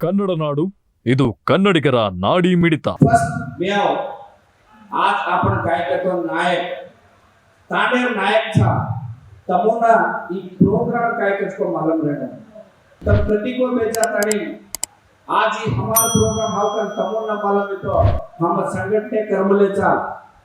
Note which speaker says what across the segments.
Speaker 1: ಕನ್ನಡ ನಾಡು ಇದು ಕನ್ನಡಿಗರ ನಾಡಿ ಮಿಡಿತ
Speaker 2: આજ આપણે કાર્યકર્તો નાયક તાનેર નાયક છા તમોના ઈ પ્રોગ્રામ કાર્યકર્તો માલમ રહેના તમ પ્રતિકો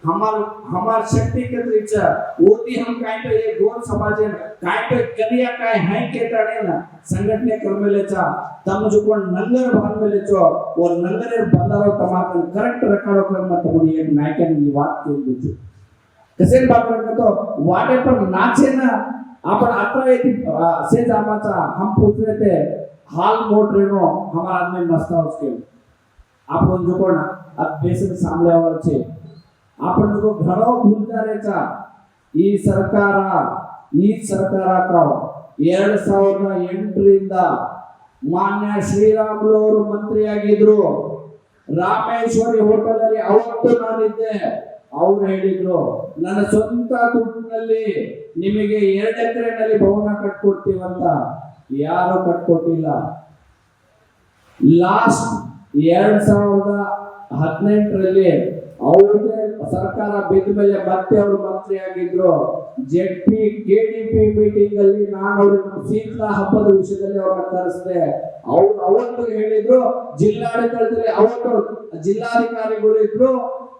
Speaker 2: हमार हमार शक्ति के तो त्रिचा वो भी हम कहीं पे ये गोल समाजे में कहीं पे करिया का है के तणे ना संगठन ने कर मिले चा, तम जो कोण नल्लर भान मेलेचो और नल्लर बंदारो तमाकन करेक्ट कर मत तमने एक ने ये बात के कैसे बात करने तो वाटे पर नाचे ना आप अत्र येती से जामाचा हम पूछ रहे थे, हाल मोट रेनो हमारा आदमी मस्ता उसके आपण जो कोण, अब बेसन सामने आवर छे आपण ಘರೋ घराव ಈ ಸರ್ಕಾರ ಈ ಸರ್ಕಾರ ಕಾವು ಎರಡ್ ಸಾವಿರದ ಎಂಟರಿಂದ ಮಾನ್ಯ ಶ್ರೀರಾಮುಲು ಅವರು ಮಂತ್ರಿಯಾಗಿದ್ರು. ರಾಮೇಶ್ವರಿ ಹೋಟೆಲ್ ಅಲ್ಲಿ ಅವತ್ತು ನಾನಿದ್ದೆ. ಅವ್ರು ಹೇಳಿದ್ರು, ನನ್ನ ಸ್ವಂತ ದುಡ್ಡಿನಲ್ಲಿ ನಿಮಗೆ ಎರಡು ಎಕರೆನಲ್ಲಿ ಭವನ ಕಟ್ಕೊಡ್ತೀವಂತ ಯಾರು ಕಟ್ಕೊಟ್ಟಿಲ್ಲ. ಲಾಸ್ಟ್ ಎರಡ್ ಸಾವಿರದ ಹದಿನೆಂಟರಲ್ಲಿ ಅವ್ರಿಗೆ ಸರ್ಕಾರ ಬಿದ್ದ ಮೇಲೆ ಮತ್ತೆ ಅವರು ಮಂತ್ರಿ ಆಗಿದ್ರು ಪಿ ಕೆಡಿಪಿ ಮೀಟಿಂಗ್ ಅಲ್ಲಿ ನಾನು ಅವ್ರನ್ನ ಶೀತಲ ಹಬ್ಬದ ವಿಷಯದಲ್ಲಿ ಅವ್ರನ್ನ ಕರೆಸಿದೆ. ಅವ್ರು ಅವತ್ತು ಹೇಳಿದ್ರು, ಜಿಲ್ಲಾಡಳಿತದಲ್ಲಿ ಅವತ್ತು ಜಿಲ್ಲಾಧಿಕಾರಿಗಳು ಇದ್ರು,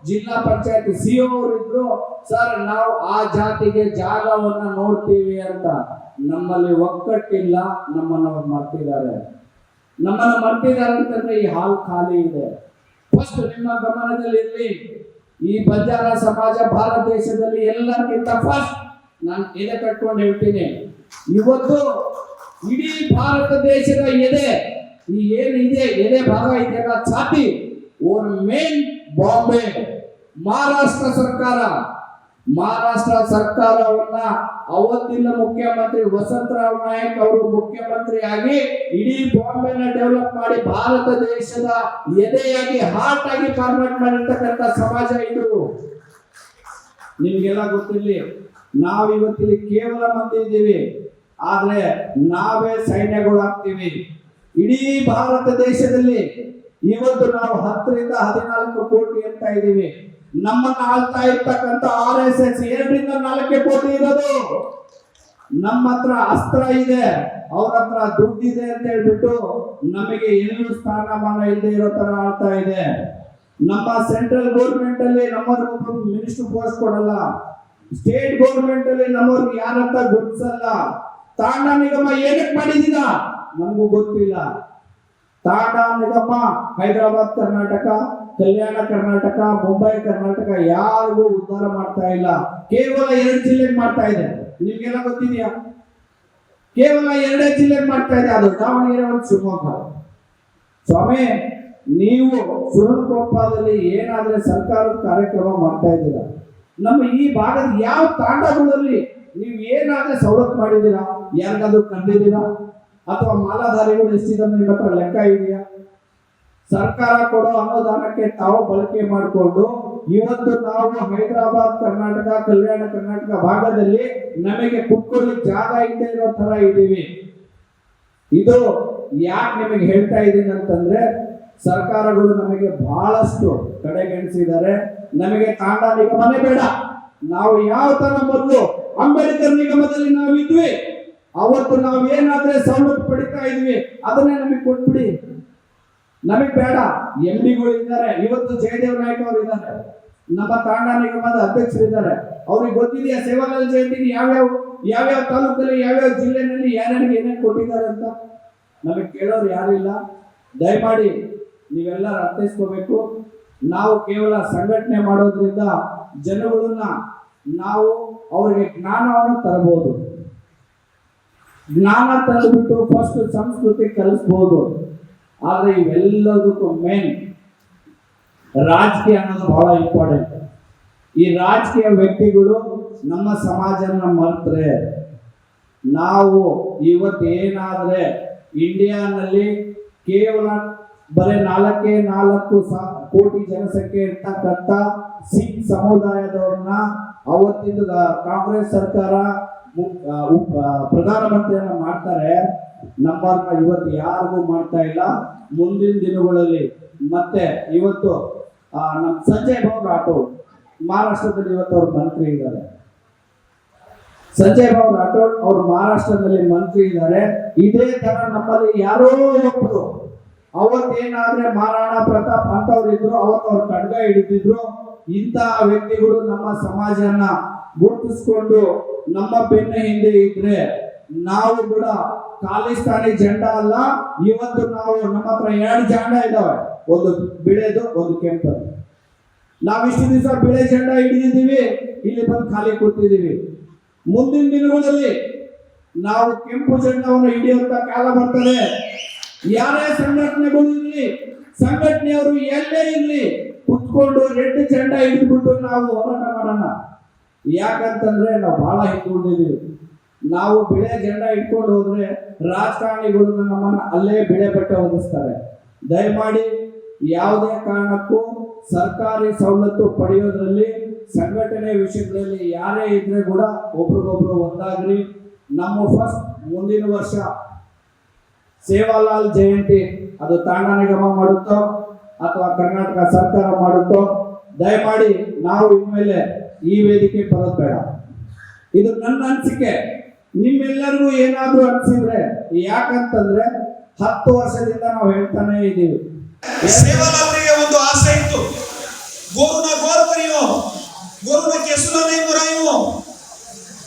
Speaker 2: ಜಿಲ್ಲಾ ಪಂಚಾಯತ್ ಸಿಒ ಅವರು ಇದ್ರು. ಸರ್, ನಾವು ಆ ಜಾತಿಗೆ ಜಾಗವನ್ನ ನೋಡ್ತೀವಿ ಅಂತ. ನಮ್ಮಲ್ಲಿ ಒಕ್ಕಟ್ಟಿಲ್ಲ, ನಮ್ಮನ್ನ ಅವ್ರು ಮರ್ತಿದ್ದಾರೆ. ನಮ್ಮನ್ನ ಮರ್ತಿದ್ದಾರೆ ಅಂತಂದ್ರೆ ಈ ಹಾಲ್ ಖಾಲಿ ಇದೆ. ಫಸ್ಟ್ ನಿಮ್ಮ ಗಮನದಲ್ಲಿ ಇರಲಿ ಈ ಬಂಜಾರ ಸಮಾಜ ಭಾರತ ದೇಶದಲ್ಲಿ ಎಲ್ಲಕ್ಕಿಂತ ಫಸ್ಟ್ ನಾನು ಎದೆ ಕಟ್ಕೊಂಡು ಹೇಳ್ತೀನಿ. ಇವತ್ತು ಇಡೀ ಭಾರತ ದೇಶದ ಎದೆ, ಈ ಏನಿದೆ ಎದೆ ಭಾಗ ಇದೆಲ್ಲ ಛಾತಿ ಓರ್ ಮೇನ್ ಬಾಂಬೆ ಮಹಾರಾಷ್ಟ್ರ ಸರ್ಕಾರ. ಮಹಾರಾಷ್ಟ್ರ ಸರ್ಕಾರವನ್ನ ಅವತ್ತಿನ ಮುಖ್ಯಮಂತ್ರಿ ವಸಂತರಾವ್ ನಾಯಕ್ ಅವರು ಮುಖ್ಯಮಂತ್ರಿಯಾಗಿ ಇಡೀ ಬಾಂಬೆನ ಡೆವಲಪ್ ಮಾಡಿ ಭಾರತ ದೇಶದ ಎದೆಯಾಗಿ ಹಾರ್ಟ್ ಆಗಿ ಫಾರ್ಮೇಟ್ ಮಾಡಿರ್ತಕ್ಕಂಥ ಸಮಾಜ ಇದು. ನಿಮ್ಗೆಲ್ಲ ಗೊತ್ತಿರಲಿ ನಾವು ಇವತ್ತಿಲ್ಲಿ ಕೇವಲ ಮಂದಿ ಇದ್ದೀವಿ ಆದ್ರೆ ನಾವೇ ಸೈನ್ಯಗಳಾಗ್ತೀವಿ. ಇಡೀ ಭಾರತ ದೇಶದಲ್ಲಿ ಇವತ್ತು ನಾವು ಹತ್ತರಿಂದ ಹದಿನಾಲ್ಕು ಕೋಟಿ ಅಂತ ಇದ್ದೀವಿ. ನಮ್ಮನ್ನ ಆಳ್ತಾ ಇರ್ತಕ್ಕಂಥ ಆರ್ ಎಸ್ ಎಸ್ ಎರಡರಿಂದ ನಾಲ್ಕೆ ಕೋಟಿ ಇರೋದು. ನಮ್ಮ ಹತ್ರ ಅಸ್ತ್ರ ಇದೆ, ಅವ್ರ ಹತ್ರ ದುಡ್ಡಿದೆ ಅಂತ ಹೇಳ್ಬಿಟ್ಟು ನಮಗೆ ಎಲ್ಲೂ ಸ್ಥಾನಮಾನ ಇಲ್ಲದೆ ಇರೋ ತರ ಆಳ್ತಾ ಇದೆ. ನಮ್ಮ ಸೆಂಟ್ರಲ್ ಗೌರ್ಮೆಂಟ್ ಅಲ್ಲಿ ನಮ್ಮವ್ರಿಗೆ ಮಿನಿಸ್ಟರ್ ಪೋಸ್ಟ್ ಕೊಡಲ್ಲ. ಸ್ಟೇಟ್ ಗೌರ್ಮೆಂಟ್ ಅಲ್ಲಿ ನಮ್ಮವ್ರಿಗೆ ಯಾರಂತ ಗುರುತಿಸಲ್ಲ. ತಾಂಡ ನಿಗಮ ಏನಕ್ಕೆ ಮಾಡಿದೀನ ನಮಗೂ ಗೊತ್ತಿಲ್ಲ. ತಾಂಡ ನಿಗಮ, ಹೈದರಾಬಾದ್, ಕರ್ನಾಟಕ. ಕಲ್ಯಾಣ ಕರ್ನಾಟಕ, ಮುಂಬೈ ಕರ್ನಾಟಕ ಯಾರಿಗೂ ಉದ್ಧಾರ ಮಾಡ್ತಾ ಇಲ್ಲ. ಕೇವಲ ಎರಡು ಜಿಲ್ಲೆಗೆ ಮಾಡ್ತಾ ಇದೆ. ನಿಮ್ಗೆಲ್ಲ ಗೊತ್ತಿದೆಯಾ? ಕೇವಲ ಎರಡೇ ಜಿಲ್ಲೆಗೆ ಮಾಡ್ತಾ ಇದೆ. ಅದು ದಾವಣಗೆರೆ ಒಂದು ಶಿವಮೊಗ್ಗ. ಸ್ವಾಮಿ, ನೀವು ಸುರಳಕೊಪ್ಪದಲ್ಲಿ ಏನಾದ್ರೆ ಸರ್ಕಾರದ ಕಾರ್ಯಕ್ರಮ ಮಾಡ್ತಾ ಇದ್ದೀರಾ? ನಮ್ಮ ಈ ಭಾಗದ ಯಾವ ತಾಂಡಗಳಲ್ಲಿ ನೀವು ಏನಾದ್ರೆ ಸವಲತ್ತು ಮಾಡಿದ್ದೀರಾ? ಯಾರಿಗಾದ್ರೂ ಕಂಡಿದ್ದೀರಾ? ಅಥವಾ ಮಾಲಾಧಾರಿಗಳು ಎಷ್ಟಿದ್ದಾರೆ ನಿಮ್ಮ ಹತ್ರ? ಲೆಕ್ಕ ಇದೆಯಾ? ಸರ್ಕಾರ ಕೊಡೋ ಅನುದಾನಕ್ಕೆ ತಾವು ಬಳಕೆ ಮಾಡಿಕೊಂಡು ಇವತ್ತು ನಾವು ಹೈದರಾಬಾದ್ ಕರ್ನಾಟಕ, ಕಲ್ಯಾಣ ಕರ್ನಾಟಕ ಭಾಗದಲ್ಲಿ ನಮಗೆ ಕುತ್ಕೊಳ್ಳಿ ಜಾಗ ಇಲ್ಲದೆ ಇರೋ ತರ ಇದ್ದೀವಿ. ಇದು ಯಾಕೆ ನಿಮಗೆ ಹೇಳ್ತಾ ಇದ್ದೀನಿ ಅಂತಂದ್ರೆ, ಸರ್ಕಾರಗಳು ನಮಗೆ ಬಹಳಷ್ಟು ಕಡೆಗಣಿಸಿದ್ದಾರೆ. ನಮಗೆ ತಾಂಡ ನಿಗಮನೇ ಬೇಡ. ನಾವು ಯಾವ ತರ ಮೊದಲು ಅಂಬೇಡ್ಕರ್ ನಿಗಮದಲ್ಲಿ ನಾವು ಇದ್ವಿ ಅವತ್ತು ನಾವು ಏನಾದ್ರೆ ಸವಲತ್ತು ಪಡಿತಾ ಇದ್ವಿ, ಅದನ್ನೇ ನಮಗೆ ಕೊಟ್ಬಿಡಿ. ನಮಗೆ ಬೇಡ ಎಂ ಡಿಗಳು ಇದ್ದಾರೆ. ಇವತ್ತು ಜಯದೇವ್ ನಾಯ್ಕ ಅವರು ಇದ್ದಾರೆ. ನಮ್ಮ ತಾಂಡ ನಿಗಮದ ಅಧ್ಯಕ್ಷರಿದ್ದಾರೆ ಅವ್ರಿಗೆ ಗೊತ್ತಿದೆಯಾ, ಸೇವಾಲಾಲ್ ಜಯಂತಿಗೆ ಯಾವ್ಯಾವ ಯಾವ್ಯಾವ ತಾಲೂಕಲ್ಲಿ, ಯಾವ್ಯಾವ ಜಿಲ್ಲೆನಲ್ಲಿ ಯಾರ್ಯಾರಿಗೆ ಏನೇನು ಕೊಟ್ಟಿದ್ದಾರೆ ಅಂತ? ನಮಗೆ ಕೇಳೋರು ಯಾರಿಲ್ಲ ದಯಮಾಡಿ ನೀವೆಲ್ಲರೂ ಅರ್ಥೈಸ್ಕೋಬೇಕು. ನಾವು ಕೇವಲ ಸಂಘಟನೆ ಮಾಡೋದ್ರಿಂದ ಜನಗಳನ್ನ ನಾವು ಅವರಿಗೆ ಜ್ಞಾನವನ್ನು ತರಬಹುದು. ಜ್ಞಾನ ತಂದುಬಿಟ್ಟು ಫಸ್ಟ್ ಸಂಸ್ಕೃತಿ ಕಲಿಸ್ಬೋದು. ಆದ್ರೆ ಇವೆಲ್ಲದಕ್ಕೂ ಮೇನ್ ರಾಜಕೀಯ ಅನ್ನೋದು ಬಹಳ ಇಂಪಾರ್ಟೆಂಟ್ ಈ ರಾಜಕೀಯ ವ್ಯಕ್ತಿಗಳು ನಮ್ಮ ಸಮಾಜನ ಮರೆತ್ರೆ, ನಾವು ಇವತ್ತು ಏನಾದ್ರೆ ಇಂಡಿಯಾನಲ್ಲಿ ಕೇವಲ ಬರೀ ನಾಲ್ಕೇ ನಾಲ್ಕು ಕೋಟಿ ಜನಸಂಖ್ಯೆ ಇರ್ತಕ್ಕಂಥ ಸಿಖ್ ಸಮುದಾಯದವ್ರನ್ನ ಅವತ್ತಿನ ಕಾಂಗ್ರೆಸ್ ಸರ್ಕಾರ ಪ್ರಧಾನಮಂತ್ರಿಯನ್ನ ಮಾಡ್ತಾರೆ. ನಮ್ಮನ್ನ ಇವತ್ತು ಯಾರಿಗೂ ಮಾಡ್ತಾ ಇಲ್ಲ. ಮುಂದಿನ ದಿನಗಳಲ್ಲಿ ಮತ್ತೆ ಇವತ್ತು ನಮ್ಮ ಸಂಜಯ್ ಬಾಬು ರಾಠೋಡ್, ಮಹಾರಾಷ್ಟ್ರದಲ್ಲಿ ಇವತ್ತು ಅವ್ರ ಮಂತ್ರಿ ಇದ್ದಾರೆ. ಸಂಜಯ್ ಬಾಬು ರಾಠೋಡ್ ಅವರು ಮಹಾರಾಷ್ಟ್ರದಲ್ಲಿ ಮಂತ್ರಿ ಇದ್ದಾರೆ. ಇದೇ ತರ ನಮ್ಮಲ್ಲಿ ಯಾರೋ ಒಬ್ಬರು ಅವತ್ತೇನಾದ್ರೆ ಮಹಾರಾಣಾ ಪ್ರತಾಪ್ ಅಂತವ್ರು ಇದ್ರು ಅವತ್ತು ಅವ್ರು ಖಡ್ಗ ಹಿಡಿದಿದ್ರು, ಇಂತಹ ವ್ಯಕ್ತಿಗಳು ನಮ್ಮ ಸಮಾಜನ ಗುರುತಿಸ್ಕೊಂಡು ನಮ್ಮ ಬೆನ್ನ ಹಿಂದೆ ಇದ್ರೆ ನಾವು ಕೂಡ ಖಾಲಿಸ್ತಾನಿ ಜೆಂಡ ಅಲ್ಲ, ಇವತ್ತು ನಾವು ನಮ್ಮ ಹತ್ರ ಎರಡು ಜೆಂಡ ಇದಾವೆ ಒಂದು ಬಿಳೆದು, ಒಂದು ಕೆಂಪು ನಾವು ಇಷ್ಟು ದಿವಸ ಬಿಳೆ ಜಂಡ ಹಿಡಿದಿದ್ದೀವಿ, ಇಲ್ಲಿ ಬಂದು ಖಾಲಿ ಕೂತಿದ್ದೀವಿ. ಮುಂದಿನ ದಿನಗಳಲ್ಲಿ ನಾವು ಕೆಂಪು ಜೆಂಡವನ್ನು ಹಿಡಿಯುವಂತ ಕಾಲ ಬರ್ತದೆ. ಯಾರೇ ಸಂಘಟನೆಗಳು ಇರಲಿ, ಸಂಘಟನೆಯವರು ಎಲ್ಲೇ ಇರಲಿ, ಕುತ್ಕೊಂಡು ರೆಡ್ ಜಂಡ ಹಿಡಿದ್ಬಿಟ್ಟು ನಾವು ಹೋರಾಟ ಮಾಡೋಣ. ಯಾಕಂತಂದ್ರೆ ನಾವು ಬಹಳ ಇಟ್ಕೊಂಡಿದ್ದೀವಿ ನಾವು ಬಿಳೆ ಜೆಂಡ ಇಟ್ಕೊಂಡು ಹೋದ್ರೆ ರಾಜಕಾರಣಿಗಳು ನಮ್ಮನ್ನ ಅಲ್ಲೇ ಬಿಳೆ ಬಟ್ಟೆ ಹೊದಿಸ್ತಾರೆ. ದಯಮಾಡಿ ಯಾವುದೇ ಕಾರಣಕ್ಕೂ ಸರ್ಕಾರಿ ಸವಲತ್ತು ಪಡೆಯೋದ್ರಲ್ಲಿ, ಸಂಘಟನೆ ವಿಷಯಗಳಲ್ಲಿ ಯಾರೇ ಇದ್ರೆ ಕೂಡ ಒಬ್ರಿಗೊಬ್ರು ಒಂದಾಗ್ರಿ. ನಮ್ಮ ಫಸ್ಟ್ ಮುಂದಿನ ವರ್ಷ ಸೇವಾಲಾಲ್ ಜಯಂತಿ, ಅದು ತಾಂಡ ನಿಗಮ ಮಾಡುತ್ತೋ ಅಥವಾ ಕರ್ನಾಟಕ ಸರ್ಕಾರ ಮಾಡುತ್ತೋ, ದಯಮಾಡಿ ನಾವು ಇನ್ಮೇಲೆ ಈ ವೇದಿಕೆ ಬರೋದು ಬೇಡ. ಇದು ನನ್ನ ಅನಿಸಿಕೆ. ನಿಮ್ಮೆಲ್ಲರಿಗೂ ಏನಾದರೂ ಅನಿಸಿದ್ರೆ, ಯಾಕಂತಂದ್ರೆ ಹತ್ತು ವರ್ಷದಿಂದ ನಾವು ಹೇಳ್ತಾನೆ ಇದ್ದೀವಿ.
Speaker 3: ಸೇವಾಲಾಲರಿಗೆ ಒಂದು ಆಸೆ ಇತ್ತು. ಗೋರುನ ಗೋರು ಕರಿಯೋ ಗೋರುನ ಕೆಸುಲನೇ ಅನ್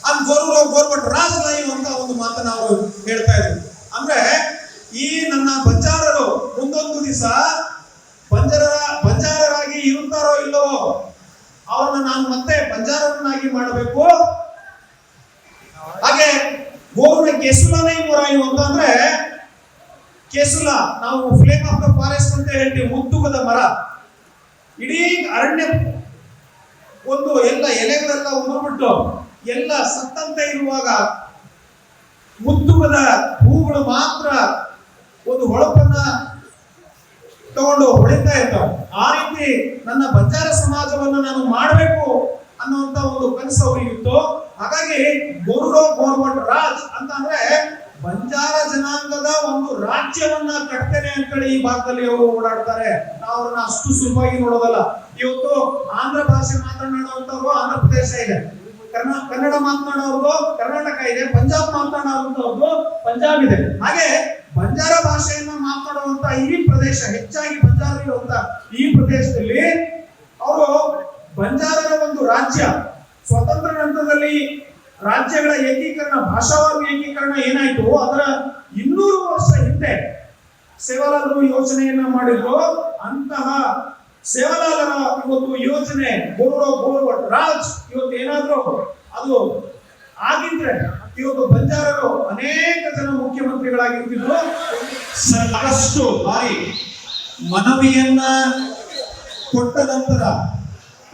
Speaker 3: ಅದ್ ಗೋರು ಗೋರ್ಬಟ್ ರಾಜ ನಾಯು ಅಂತ ಒಂದು ಮಾತನ್ನ ಅವರು ಹೇಳ್ತಾ ಇದ್ರು. ಅಂದ್ರೆ ಈ ನನ್ನ ಬಂಜಾರರು ಮುಂದೊಂದು ದಿವಸ ಬಂಜಾರ ಅವ್ರನ್ನ ನಾನು ಮತ್ತೆ ಬಂಜಾರರನ್ನಾಗಿ ಮಾಡಬೇಕು. ಹಾಗೆ ಗೋವಿನ ಕೆಸುಲನೇ ಮುರಾಯು ಅಂತ ಅಂದ್ರೆ ಕೆಸಲ, ನಾವು ಫ್ಲೇಮ್ ಆಫ್ ದ ಫಾರೆಸ್ಟ್ ಅಂತ ಹೇಳ್ತೀವಿ, ಮುತ್ತುಗದ ಮರ. ಇಡೀ ಅರಣ್ಯ ಒಂದು ಎಲ್ಲ ಎಲೆಗಳೆಲ್ಲ ಉದುರ್ಬಿಟ್ಟು ಎಲ್ಲ ಸತ್ತಂತೆ ಇರುವಾಗ ಮುತ್ತುಗದ ಹೂಗಳು ಮಾತ್ರ ಒಂದು ಹೊಳಪನ್ನ ತಗೊಂಡು ಹೊಡಿತಾ ಇರ್ತಾವೆ ಆ ರೀತಿ ನನ್ನ ಬಂಜಾರ ಸಮಾಜವನ್ನು ನಾನು ಮಾಡಬೇಕು ಅನ್ನುವಂತ ಒಂದು ಕನಸು ಅವರಿಗಿತ್ತು ಹಾಗಾಗಿ ಗೋರ್ಡೋ ಗೋರ್ಮೆಂಟ್ ರಾಜ್ ಅಂತ ಅಂದ್ರೆ ಬಂಜಾರ ಜನಾಂಗದ ಒಂದು ರಾಜ್ಯವನ್ನ ಕಟ್ತೇನೆ ಅಂತೇಳಿ ಈ ಭಾಗದಲ್ಲಿ ಅವರು ಓಡಾಡ್ತಾರೆ. ನಾವು ಅವ್ರನ್ನ ಅಷ್ಟು ಸುಲಭವಾಗಿ ನೋಡೋದಲ್ಲ. ಇವತ್ತು ಆಂಧ್ರ ಭಾಷೆ ಮಾತನಾಡುವಂತವ್ರು ಆಂಧ್ರ ಪ್ರದೇಶ ಇದೆ. ಕನ್ನಡ ಮಾತನಾಡೋರ್ದು ಕರ್ನಾಟಕ ಇದೆ, ಪಂಜಾಬ್ ಮಾತನಾಡುವಂತವ್ರದ್ದು ಪಂಜಾಬ್ ಇದೆ. ಹಾಗೆ ಬಂಜಾರ ಭಾಷೆಯನ್ನ ಮಾತನಾಡುವಂತ ಈ ಪ್ರದೇಶ, ಹೆಚ್ಚಾಗಿ ಬಂಜಾರ ಇರುವಂತ ಈ ಪ್ರದೇಶದಲ್ಲಿ ಅವರು ಬಂಜಾರರ ಒಂದು ರಾಜ್ಯ ಸ್ವತಂತ್ರ ನಂತರದಲ್ಲಿ ರಾಜ್ಯಗಳ ಏಕೀಕರಣ ಭಾಷಾವಾರು ಏಕೀಕರಣ ಏನಾಯ್ತು? ಅದರ ಇನ್ನೂರು ವರ್ಷ ಹಿಂದೆ ಸೇವಾಲಾಲರು ಯೋಜನೆಯನ್ನ ಮಾಡಿದ್ರು. ಅಂತಹ ಸೇವಾಲಾಲರ ಒಂದು ಯೋಜನೆ ಗೋರೋ ಗೌರವ ರಾಜ್ ಇವತ್ತು ಏನಾದ್ರು ಅದು ಆಗಿದ್ರೆ ಇವತ್ತು ಬಂಜಾರರು ಅನೇಕ ಜನ ಮುಖ್ಯಮಂತ್ರಿಗಳಾಗಿರ್ತಿದ್ರು ಸಾಕಷ್ಟು ಬಾರಿ ಮನವಿಯನ್ನ ಕೊಟ್ಟ ನಂತರ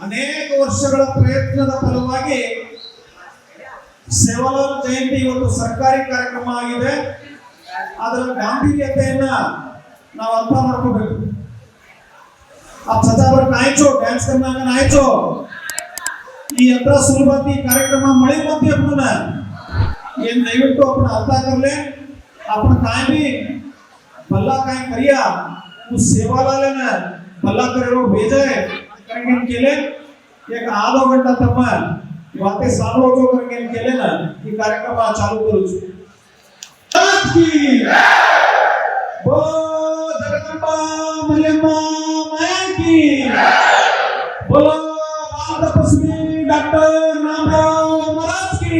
Speaker 3: ಅನೇಕ ವರ್ಷಗಳ ಪ್ರಯತ್ನದ ಫಲವಾಗಿ ಸೇವಾಲಾಲ್ ಜಯಂತಿ ಇವತ್ತು ಸರ್ಕಾರಿ ಕಾರ್ಯಕ್ರಮ ಆಗಿದೆ ಅದರ ಗಾಂಭೀರ್ಯತೆಯನ್ನ ನಾವು ಅರ್ಥ ಮಾಡ್ಕೋಬೇಕು आप सजावट नाहीचो डान्स करणार नाहीचो ಈ ಯಂತ್ರ ಸುಲಭಾತಿ ಕಾರ್ಯಕ್ರಮ ಮಳೆ ಬಂದಿ आपण ಏನು अपन ಅಪ್ಪ कर ले, अपन ಕಾಯಿ भी भला काय करिया, उस सेवालाले ना भला करेलो भेजाय कारण केले एक आधा घंटा तमा बातें सालों जो करेंगे इनके लिए ना, ये कार्यक्रम चालू करू छु बो जगदंबा मलिमा माया की बोलो बाल तपस्वी डॉक्टर नामराव महाराज की